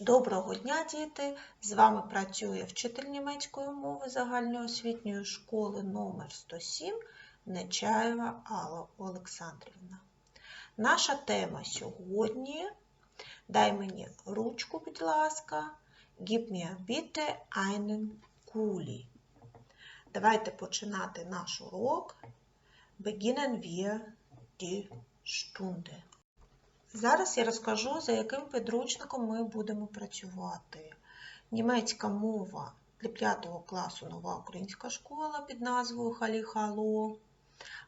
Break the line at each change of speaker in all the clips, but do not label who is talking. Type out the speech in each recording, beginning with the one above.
Доброго дня, діти! З вами працює вчитель німецької мови загальноосвітньої школи номер 107 Нечаєва Алла Олександрівна. Наша тема сьогодні Дай мені ручку, будь ласка, Gib mir bitte einen Kuli. Давайте починати наш урок. Beginnen wir die Stunde. Зараз я розкажу, за яким підручником ми будемо працювати. Німецька мова для 5 класу нова українська школа під назвою Халі Хало.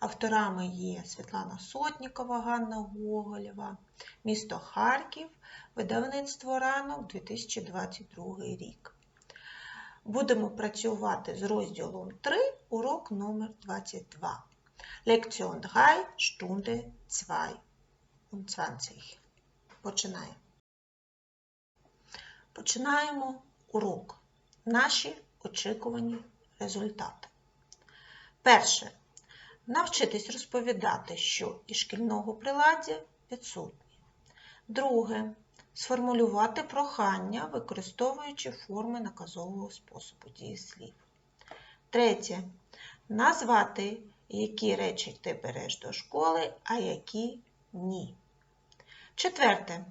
Авторами є Світлана Сотнікова, Ганна Гоголєва, місто Харків, видавництво ранок 2022 рік. Будемо працювати з розділом 3, урок номер 22. Лекціон 3, Stunde 2. 20. Починаємо. Починаємо урок. Наші очікувані результати. Перше. Навчитись розповідати, що із шкільного приладдя відсутні. Друге. Сформулювати прохання, використовуючи форми наказового способу дієслів. Третє. Назвати, які речі ти береш до школи, а які ні. Четверте.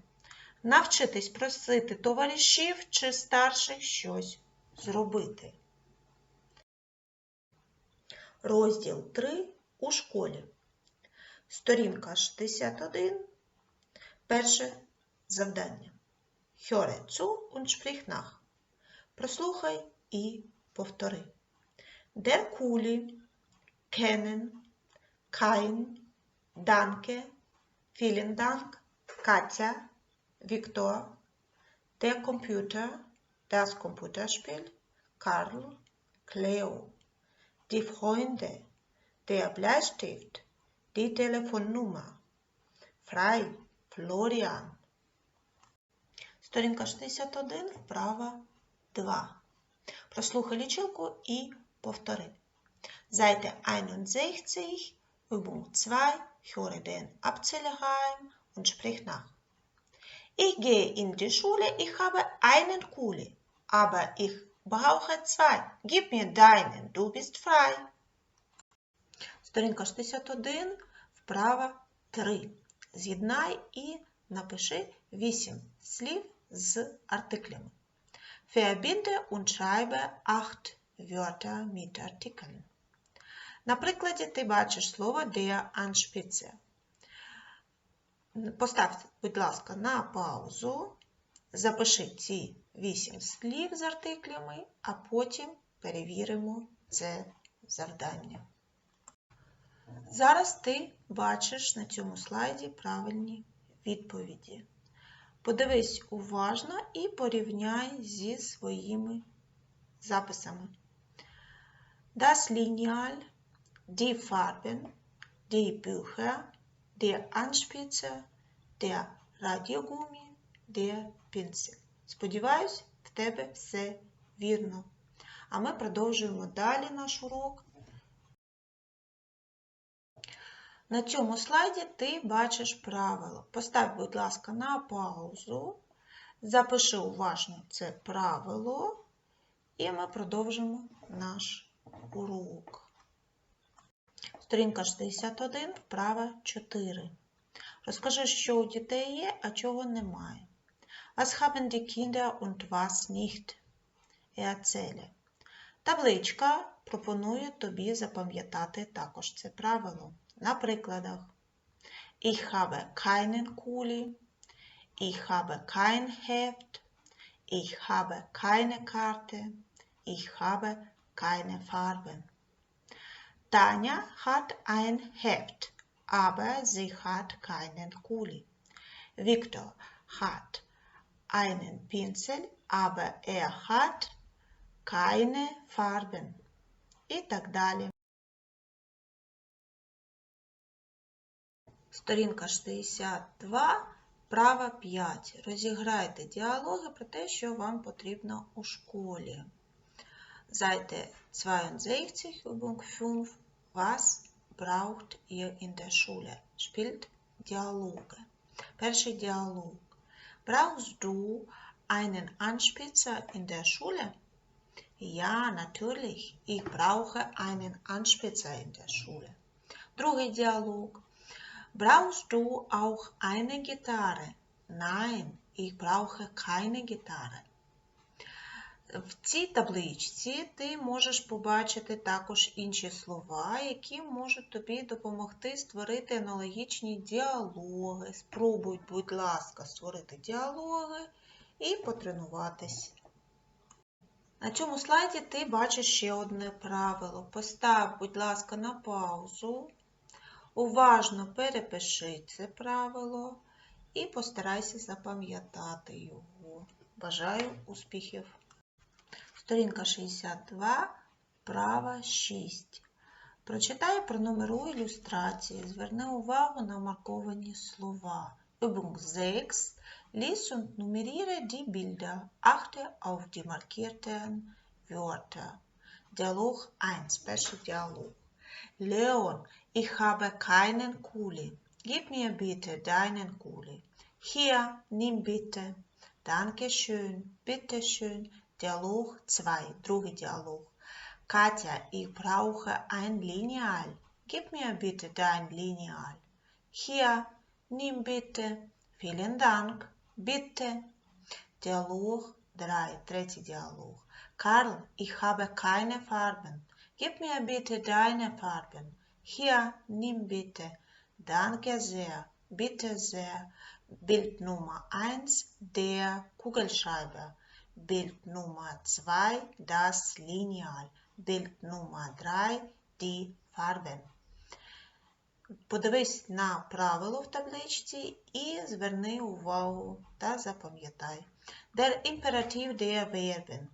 Навчитись просити товаришів чи старших щось зробити. Розділ 3 у школі. Сторінка 61. Перше завдання. Und sprich nach. Прослухай і повтори. Der Kuli, kennen, kein, danke, Vielen Dank, Katja, Viktor, der Computer, das Computerspiel, Karl, Cleo, die Freunde, der Bleistift, die Telefonnummer, Frei, Florian. Сторінка 61, вправа 2. Прослухай лічилку і повтори. Seite 61, Übung 2, höre den Abzählreim und sprich nach. Ich gehe in die Schule, ich habe einen Kuli, aber ich brauche zwei. Gib mir deinen, du bist frei. Сторінка 61, вправа 3. З'єднай і напиши 8 слів з артиклями. Verbinde und schreibe 8 Wörter mit Artikeln. На прикладі ти бачиш слово der Anspitze. Постав, будь ласка, на паузу, запиши ці вісім слів з артиклями, а потім перевіримо це завдання. Зараз ти бачиш на цьому слайді правильні відповіді. Подивись уважно і порівняй зі своїми записами. Das Lineal die Farben, die Bücher, der Anspitzer, der Radiogummi, der Pinsel. Сподіваюсь, в тебе все вірно. А ми продовжуємо далі наш урок. На цьому слайді ти бачиш правило. Постав, будь ласка, на паузу, запиши уважно це правило, і ми продовжимо наш урок. Сторінка 61, вправа 4. Розкажи, що у дітей є, а чого немає. Was haben die Kinder und was nicht? Erzähle. Табличка пропонує тобі запам'ятати також це правило. На прикладах. Ich habe keinen Kuli. Ich habe kein Heft. Ich habe keine Karte. Ich habe keine Farben. Tanja hat ein Heft, aber sie hat keinen Kuli. Viktor hat einen Pinsel, aber er hat keine Farben. І так далі. Сторінка 62, права 5. Розіграйте діалоги про те, що вам потрібно у школі. Seite 62, Übung 5. Was braucht ihr in der Schule? Spielt Dialoge. Перший діалог. Brauchst du einen Anspitzer in der Schule? Ja, natürlich. Ich brauche einen Anspitzer in der Schule. Другий діалог. Brauchst du auch eine Gitarre? Nein, ich brauche keine Gitarre. В цій табличці ти можеш побачити також інші слова, які можуть тобі допомогти створити аналогічні діалоги. Спробуй, будь ласка, створити діалоги і потренуватись. На цьому слайді ти бачиш ще одне правило. Постав, будь ласка, на паузу. Уважно перепиши це правило і постарайся запам'ятати його. Бажаю успіхів! Сторінка 62, права 6. Прочитай пронумеруй ілюстрації. Зверни увагу на марковані слова. Übung 6. Lies und nummeriere die Bilder. Achte auf die markierten Wörter. Dialog 1. Перший діалог. Leon, ich habe keinen Kuli. Gib mir bitte deinen Kuli. Hier, nimm bitte. Danke schön. Dialog 2, druge Dialog. Katja, ich brauche ein Lineal. Gib mir bitte dein Lineal. Hier, nimm bitte. Vielen Dank. Bitte. Dialog 3, dritte Dialog. Karl, ich habe keine Farben. Gib mir bitte deine Farben. Hier, nimm bitte. Danke sehr. Bitte sehr. Bild Nummer 1, der Kugelschreiber. Bild Nummer 2, das Lineal. Bild Nummer 3, die Farben. Подивись на правило в табличці і зверни увагу та запам'ятай. Der Imperativ der Verben.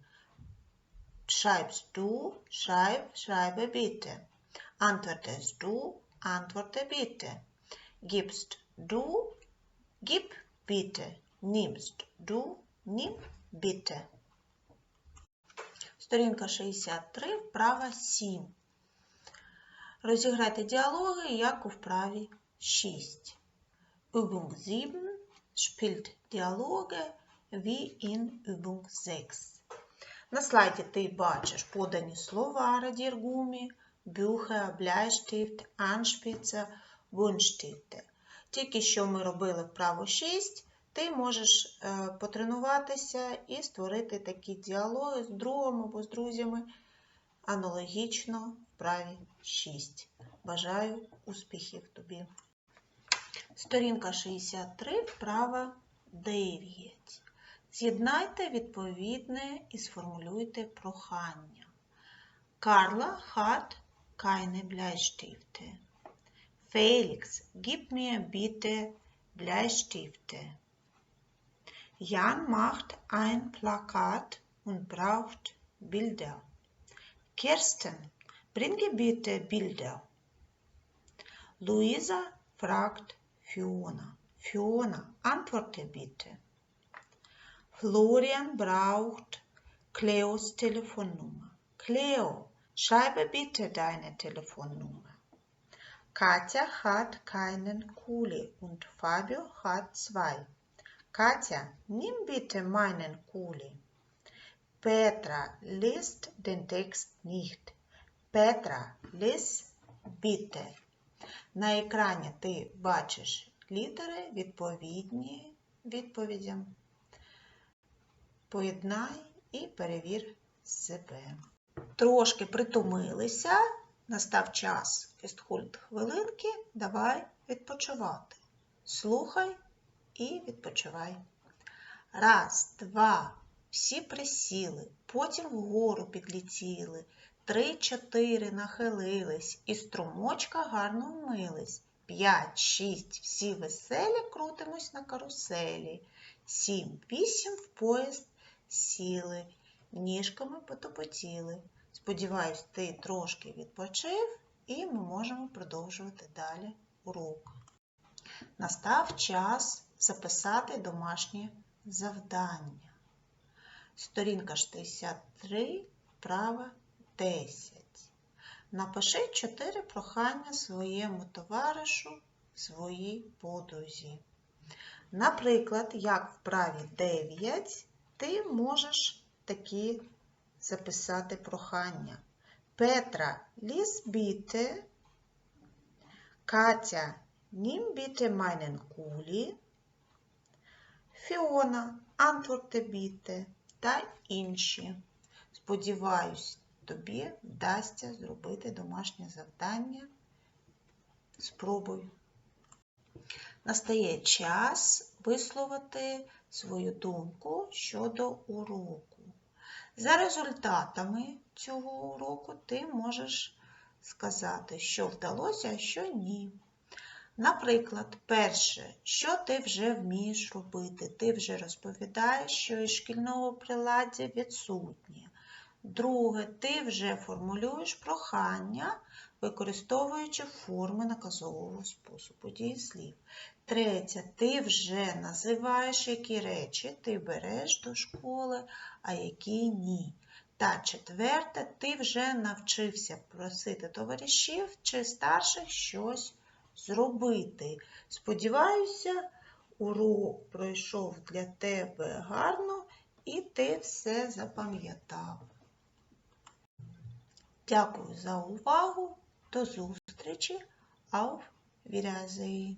Schreibst du, schreib, schreibe bitte. Antwortest du, antworte bitte. Gibst du, gib bitte. Nimmst du, nimm bitte. Сторінка 63, вправа 7. Розіграйте діалоги, як у вправі 6. Übung 7 spielt Dialoge wie in Übung 6. На слайді ти бачиш подані слова радіргумі, Bücher, Bleistift, Anspitzer, Buntstifte. Тільки що ми робили вправо 6, ти можеш е, потренуватися і створити такі діалоги з другом або з друзями аналогічно вправі 6. Бажаю успіхів тобі. Сторінка 63, вправа 9. З'єднайте відповідне і сформулюйте прохання. Карла hat keine Bleistifte. Felix, gib mir bitte Bleistifte. Jan macht ein Plakat und braucht Bilder. Kirsten, bringe bitte Bilder. Luisa fragt Fiona. Fiona, antworte bitte. Florian braucht Cleos Telefonnummer. Cleo, schreibe bitte deine Telefonnummer. Katja hat keinen Kuli und Fabio hat zwei. Katja, nimm bitte meinen Kuli. Petra liest den Text nicht. Petra, lies bitte. На екрані ти бачиш літери, відповідні відповідям. Поєднай і перевір себе. Трошки притомилися, настав час фістхольд хвилинки, давай відпочивати. Слухай і відпочивай. Раз, два, всі присіли, потім вгору підлетіли, три, чотири нахилились, і струмочка гарно вмились. П'ять, шість, всі веселі, крутимось на каруселі. Сім, вісім в поїзд сіли, ніжками потопотіли. Сподіваюсь, ти трошки відпочив, і ми можемо продовжувати далі урок. Настав час записати домашнє завдання. Сторінка 63, вправа 10. Напиши 4 прохання своєму товаришу, своїй подрузі. Наприклад, як в праві 9 ти можеш такі записати прохання. Петра, lies bitte. Катя, nimm bitte meinen Kuli. Фіона, bitte та інші. Сподіваюсь, тобі вдасться зробити домашнє завдання. Спробуй. Настає час висловити свою думку щодо уроку. За результатами цього уроку ти можеш сказати, що вдалося, а що ні. Наприклад, перше, що ти вже вмієш робити? Ти вже розповідаєш, що із шкільного приладдя відсутнє. Друге, ти вже формулюєш прохання, використовуючи форми наказового способу дієслів. Третє, ти вже називаєш, які речі ти береш до школи, а які ні. Та четверте, ти вже навчився просити товаришів чи старших щось зробити. Сподіваюся, урок пройшов для тебе гарно і ти все запам'ятав. Дякую за увагу. До зустрічі. Auf Wiedersehen.